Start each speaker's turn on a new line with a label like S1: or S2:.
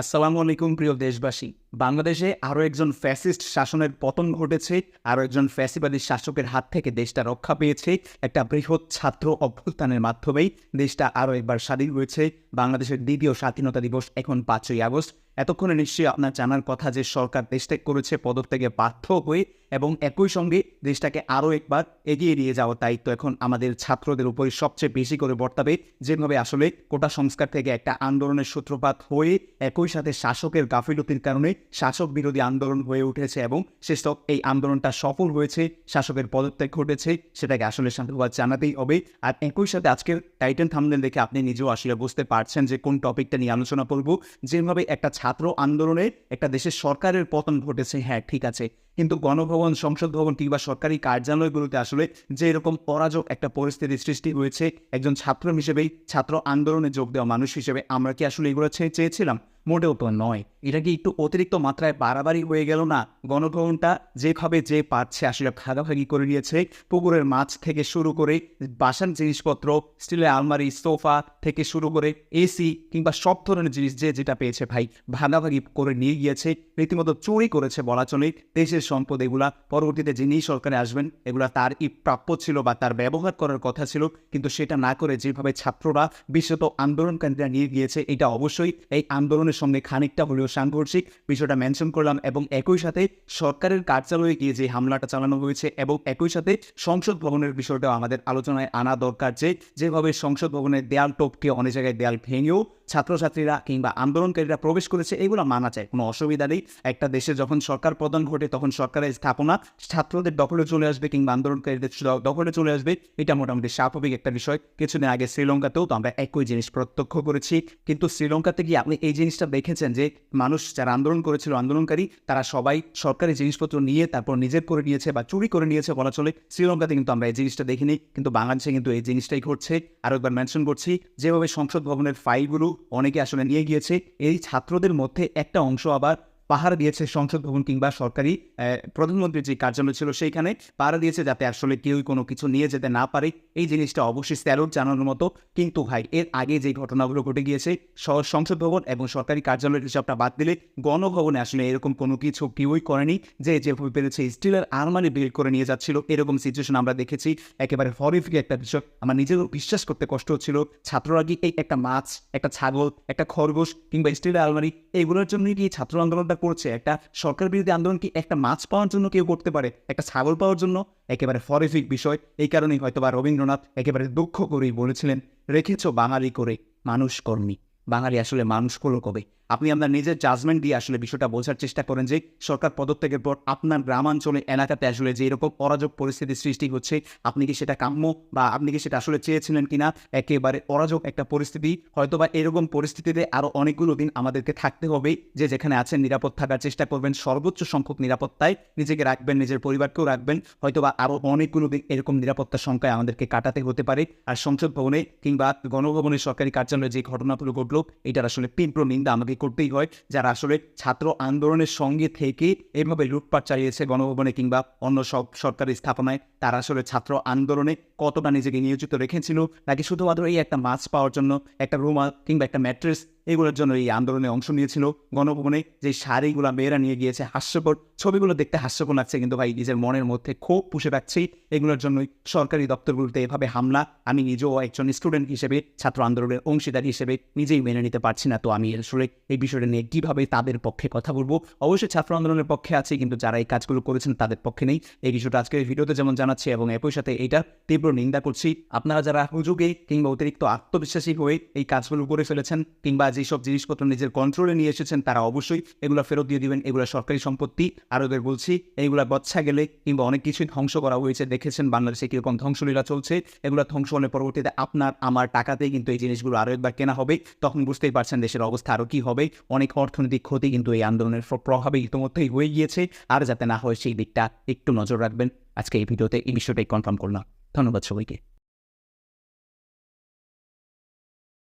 S1: আসসালামু আলাইকুম, প্রিয় দেশবাসী। বাংলাদেশে আরও একজন ফ্যাসিস্ট শাসনের পতন ঘটেছে, আরও একজন ফ্যাসিবাদী শাসকের হাত থেকে দেশটা রক্ষা পেয়েছে, একটা বৃহৎ ছাত্র অভ্যুত্থানের মাধ্যমেই দেশটা আরও একবার স্বাধীন হয়েছে। বাংলাদেশের দ্বিতীয় স্বাধীনতা দিবস এখন পাঁচই আগস্ট। এতক্ষণে নিশ্চয়ই আপনার জানার কথা যে সরকার দেশত্যাগ করেছে, পদত্যাগে বাধ্য হয়ে এবং একই সঙ্গে দেশটাকে আরও একবার এগিয়ে নিয়ে যাওয়ার দায়িত্ব এখন আমাদের ছাত্রদের উপরে সবচেয়ে বেশি করে বর্তাবে। যেভাবে আসলে কোটা সংস্কার থেকে একটা আন্দোলনের সূত্রপাত হয়ে একই সাথে শাসকের গাফিলতির কারণে শাসক বিরোধী আন্দোলন হয়ে উঠেছে এবং শেষ তক এই আন্দোলনটা সফল হয়েছে, শাসকের পদত্যাগ ঘটেছে, সেটাকে আসলে সাধুবাদ জানাতেই হবে। আর একই সাথে আজকের টাইটেন থামলেন দেখে আপনি নিজেও আসলে বুঝতে পারছেন যে কোন টপিকটা নিয়ে আলোচনা করব। যেভাবে একটা ছাত্র আন্দোলনে একটা দেশের সরকারের পতন ঘটেছে হ্যাঁ ঠিক আছে। কিন্তু গণভবন, সংসদ ভবন কিংবা সরকারি কার্যালয়গুলোতে আসলে যে এরকম পরাজক একটা পরিস্থিতির সৃষ্টি হয়েছে, একজন ছাত্র হিসেবেই ছাত্র আন্দোলনে যোগ দেওয়া মানুষ হিসেবে আমরা কি আসলে এগুলো চেয়ে- চেয়েছিলাম মোটেও তো নয়। এটা কি একটু অতিরিক্ত মাত্রায় বাড়াবাড়ি হয়ে গেল না? গণভবনটা যেভাবে যে পাচ্ছে আসলে ভাগাভাগি করে নিয়েছে, পুকুরের মাছ থেকে শুরু করে বাসার জিনিসপত্র, স্টিলের আলমারি, সোফা থেকে শুরু করে এসি কিংবা সব ধরনের জিনিস যে যেটা পেয়েছে ভাই, ভাগাভাগি করে নিয়ে গিয়েছে, রীতিমতো চুরি করেছে বলা চলে। দেশের সম্পদ এগুলা, পরবর্তীতে যিনি সরকারে আসবেন, এগুলা তার ই প্রাপ্য ছিল বা তার ব্যবহার করার কথা ছিল। কিন্তু সেটা না করে যেভাবে ছাত্ররা বিশেষত আন্দোলনকারীরা নিয়ে গিয়েছে, এটা অবশ্যই। এই আন্দোলনের সঙ্গে খানিকটা হলেও সাংঘর্ষিক বিষয়টা মেনশন করলাম এবং একই সাথে সরকারের কার্যালয়ে গিয়ে যে হামলাটা চালানো হয়েছে এবং একই সাথে সংসদ ভবনের বিষয়টাও আমাদের আলোচনায় আনা দরকার যে যেভাবে সংসদ ভবনের দেয়াল টপকে অনেক জায়গায় দেয়াল ভেঙেও ছাত্রছাত্রীরা কিংবা আন্দোলনকারীরা প্রবেশ করেছে, এগুলো মানা যায়। কোনো অসুবিধা নেই। একটা দেশে যখন সরকার পতন ঘটে, তখন সরকারের স্থাপনা ছাত্রদের দখলে চলে আসবে কিংবা আন্দোলনকারীদের দখলে চলে আসবে, এটা মোটামুটি স্বাভাবিক একটা বিষয়। কিছুদিন আগে শ্রীলঙ্কাতেও তো আমরা একই জিনিস প্রত্যক্ষ করেছি। কিন্তু শ্রীলঙ্কাতে গিয়ে আপনি এই জিনিসটা দেখেছেন যে, মানুষ যারা আন্দোলন করেছিল, আন্দোলনকারী, তারা সবাই সরকারি জিনিসপত্র নিয়ে তারপর নিজের করে নিয়েছে বা চুরি করে নিয়েছে বলা চলে। শ্রীলঙ্কাতে কিন্তু আমরা এই জিনিসটা দেখিনি, কিন্তু বাংলাদেশে কিন্তু এই জিনিসটাই ঘটছে। আরও একবার মেনশন করছি, যেভাবে সংসদ ভবনের ফাইলগুলো অনেকে আসলে নিয়ে গিয়েছে। এই ছাত্রদের মধ্যে একটা অংশ আবার পাহারা দিয়েছে সংসদ ভবন কিংবা সরকারি প্রধানমন্ত্রীর যে কার্যালয় ছিল সেইখানে পাহারা দিয়েছে যাতে আসলে কেউই কোনো কিছু নিয়ে যেতে না পারে। এই জিনিসটা অবশ্যই স্যালুট জানানোর মতো। কিন্তু ভাই, এর আগে যে ঘটনাগুলো ঘটে গিয়েছে সংসদ ভবন এবং সরকারি কার্যালয়ের হিসাবটা বাদ দিলে গণভবনে আসলে এরকম কোনো কিছু কেউই করেনি। যে যেভাবে পেরেছে স্টিলের আলমারি বিল করে নিয়ে যাচ্ছিল। এরকম সিচুয়েশন আমরা দেখেছি। একেবারে হরিফিক একটা বিষয়। আমার নিজেরও বিশ্বাস করতে কষ্ট হচ্ছিল। ছাত্ররা কি এই একটা মাছ, একটা ছাগল, একটা খরগোশ কিংবা স্টিলের আলমারি, এগুলোর জন্যই কি ছাত্র আন্দোলনটা করছে। একটা সরকার বিরোধী আন্দোলন কি একটা মাছ পাওয়ার জন্য কেউ করতে পারে? একটা ছাগল পাওয়ার জন্য? একেবারে ফরেফিক বিষয়। এই কারণেই হয়তো বা রবীন্দ্রনাথ একেবারে দুঃখ করেই বলেছিলেন, রেখেছ বাঙালি করে মানুষ কর্মী। বাঙালি আসলে মানুষ করল কবে? আপনি আপনার নিজের জাজমেন্ট দিয়ে আসলে বিষয়টা বোঝার চেষ্টা করেন যে সরকার পদত্যাগের পর আপনার গ্রামাঞ্চলে, এলাকাতে আসলে যে এরকম অরাজক পরিস্থিতির সৃষ্টি হচ্ছে, আপনি কি সেটা কাম্য বা আপনি কি সেটা আসলে চেয়েছিলেন কিনা? একেবারে অরাজক একটা পরিস্থিতি। হয়তো বা এরকম পরিস্থিতিতে আরও অনেকগুলো দিন আমাদেরকে থাকতে হবে যে যেখানে আছেন, নিরাপদ থাকার চেষ্টা করবেন, সর্বোচ্চ সংখ্যক নিরাপত্তায় নিজেকে রাখবেন, নিজের পরিবারকেও রাখবেন। হয়তো বা আরও অনেকগুলো দিন এরকম নিরাপত্তার সংখ্যায় আমাদেরকে কাটাতে হতে পারে। আর সংসদ ভবনে কিংবা গণভবনের সরকারি কার্যালয়ে যে ঘটনাগুলো ঘটলো, এটার আসলে তীব্র নিন্দা আমাকে করতেই হয়, যারা আসলে ছাত্র আন্দোলনের সঙ্গে থেকে এভাবে লুটপাট চালিয়েছে গণভবনে কিংবা অন্য সব সরকারি স্থাপনায়, তারা আসলে ছাত্র আন্দোলনে কতটা নিজেকে নিয়োজিত রেখেছিল? নাকি শুধুমাত্র এই একটা মাছ পাওয়ার জন্য, একটা রুমাল কিংবা একটা ম্যাট্রেস এগুলোর জন্য এই আন্দোলনে অংশ নিয়েছিল। গণভবনে যে শাড়িগুলো মেয়েরা নিয়ে গিয়েছে, হাস্যকর ছবিগুলো দেখতে হাস্যকর লাগছে, কিন্তু ভাই নিজের মনের মধ্যে ক্ষোভ পুষে পাচ্ছি। এগুলোর জন্যই সরকারি দপ্তরগুলোতে এভাবে হামলা, আমি নিজেও একজন স্টুডেন্ট হিসেবে, ছাত্র আন্দোলনের অংশীদার হিসেবে নিজেই মেনে নিতে পারছি না। তো আমি আসলে এই বিষয়টা নিয়ে কীভাবে তাদের পক্ষে কথা বলব? অবশ্যই ছাত্র আন্দোলনের পক্ষে আছে, কিন্তু যারা এই কাজগুলো করেছেন তাদের পক্ষে নেই। এই বিষয়টা আজকের ভিডিওতে যেমন জানাচ্ছি, এবং একই সাথে এইটা তীব্র নিন্দা করছি। আপনারা যারা হুজুগে কিংবা অতিরিক্ত আত্মবিশ্বাসী হয়ে এই কাজগুলো করে ফেলেছেন, কিংবা যেসব জিনিসপত্র নিজের কন্ট্রোলে নিয়ে এসেছেন, তারা অবশ্যই এগুলো ফেরত দিয়ে দিবেন, এগুলো সরকারি সম্পত্তি। আর ওদের বলছি এইগুলা বচ্ছা গেলে কিংবা অনেক কিছুই ধ্বংস করা হয়েছে, দেখেছেন বাংলাদেশে কীরকম ধ্বংসলীলা চলছে। এগুলো ধ্বংস হলে পরবর্তীতে আপনার, আমার টাকাতেই কিন্তু এই জিনিসগুলো আরও একবার কেনা হবে। তখন বুঝতেই পারছেন দেশের অবস্থা আরও কী হবে। অনেক অর্থনৈতিক ক্ষতি কিন্তু এই আন্দোলনের প্র- প্রভাবে ইতিমধ্যেই হয়ে গিয়েছে। আর যাতে না হয় সেই দিকটা একটু নজর রাখবেন। আজকে এই ভিডিওতে এই বিষয়টাই কনফার্ম করলাম। ধন্যবাদ সবাইকে।